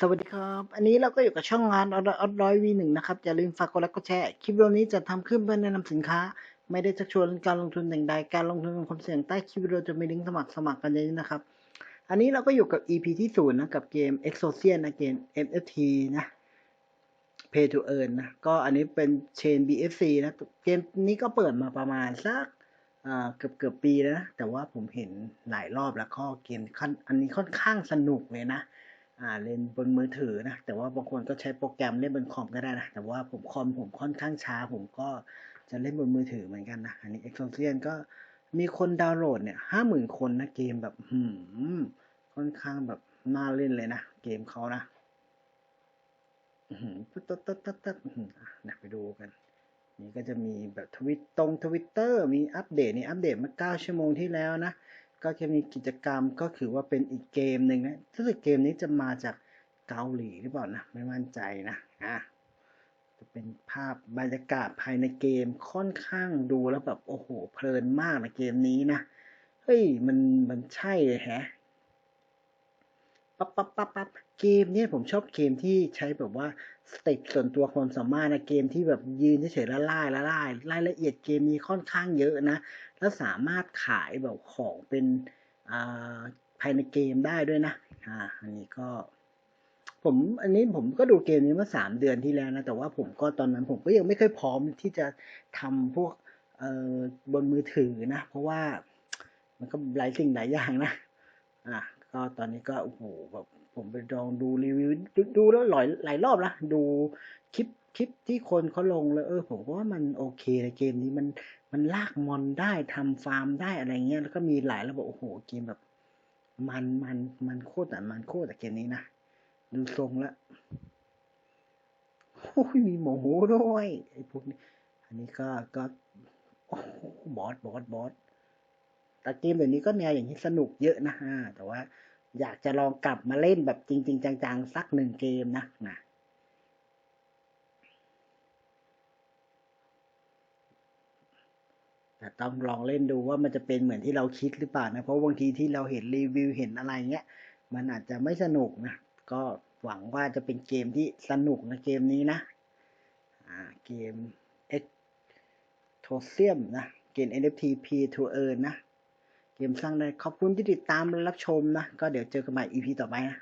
สวัสดีครับ อันนี้เราก็อยู่กับช่องงานออดร้อยวีหนึ่งนะครับ อย่าลืมฝากกดไลค์กดแชร์คลิปวิดีโอนี้จะทำขึ้นเพื่อแนะนำสินค้า ไม่ได้ชักชวนการลงทุนแต่างใดการลงทุนเป็นความเสี่ยงใต้คลิปวิดีโอจะมีลิงก์สมัครสมัครกันเยอะนะครับ อันนี้เราก็อยู่กับ EP ที่ศูนย์นะกับเกม Exocia นะเกม NFT นะ Pay to Earn นะก็อันนี้เป็น Chain BSC นะเกมนี้ก็เปิดมาประมาณสักเกือบเกือบปีแล้วนะแต่ว่าผมเห็นหลายรอบแล้วก็เกมค่อนอันนี้ค่อนข้างสนุกเลยนะ อ่าเล่นบนมือถือนะแต่ว่าบางคนก็ใช้โปรแกรมเล่นบนคอมก็ได้นะแต่ว่าผมคอมผมค่อนข้างช้า ผมก็จะเล่นบนมือถือเหมือนกันนะอันนี้ e x o c i a n ก็มีคนดาวน์โหลดเนี่ยห้าหมื่นคนนะเกมแบบหืมค่อนข้างแบบน่าเล่นเลยนะเกมเขานะตึ๊ดตึ๊ดตึ๊ดตึ๊ดตึ๊ดหืออะนะไปดูกัน นี่ก็จะมีแบบทวิตตรงทวิตเตอร์มีอัปเดตนี่อัปเดตมาเก้าชั่วโมงที่แล้วนะ ก็จะมีกิจกรรมก็คือว่าเป็นอีกเกมหนึ่งนะรู้สึกเกมนี้จะมาจากเกาหลีหรือเปล่านะ ไม่มั่นใจนะอะจะเป็นภาพบรรยากาศภายในเกมค่อนข้างดูแล้วแบบโอ้โหเพลินมากนะเกมนี้นะเฮ้ยมันมันใช่เลยแฮะ ปั๊บปั๊บปั๊บปั๊บเกมเนี่ยผมชอบเกมที่ใช้แบบว่าสเต็ปส่วนตัวความสามารถนะเกมที่แบบยืนเฉยๆล้วไล่แล้วไล่รายละเอียดเกมนี้ค่อนข้างเยอะนะ แล้วสามารถขายแบบของเป็นอ่าภายในเกมได้ด้วยนะอ่าอันนี้ก็ ผมอันนี้ผมก็ดูเกมนี้เมื่อสามเดือนที่แล้วนะ แต่ว่าผมก็ตอนนั้นผมก็ยังไม่ค่อยพร้อมที่จะทำพวกเอ่อบนมือถือนะ เพราะว่ามันก็หลายสิ่งหลายอย่างนะอะ ก็ตอนนี้ก็โอ้โหแบบผมไปลองดูรีวิวดูแล้วหลายหลายรอบละดูคลิปคลิปที่คนเขาลงแล้วเออผมว่ามันโอเคในเกมนี้มันมันลากมอนได้ทำฟาร์มได้อะไรเงี้ยแล้วก็มีหลายระบบโอ้โหเกมแบบ มันมันมันโคตรอ่มันโคตรแต่เกมนี้นะดูทรงล้วโอ้ยมีหมูด้วยไอ้พวกนี้ อันนี้ก็ก็บอสบอสบอส แต่เกมเดี๋ยวนี้ก็แนวอย่างนี้สนุกเยอะนะฮะแต่ว่าอยากจะลองกลับมาเล่นแบบจริง ๆ จังๆ สักหนึ่งเกมนะนะแต่ต้องลองเล่นดูว่ามันจะเป็นเหมือนที่เราคิดหรือเปล่านะ เพราะบางทีที่เราเห็นรีวิวเห็นอะไรเงี้ย มันอาจจะไม่สนุกนะ ก็หวังว่าจะเป็นเกมที่สนุกนะเกมนี้นะ อ่า เกม X t o s i u m นะ เกม NFT P to Earn นะ เกมสร้างได้ขอบคุณที่ติดตามและรับชมนะ ก็เดี๋ยวเจอกันใหม่ EP ต่อไปนะ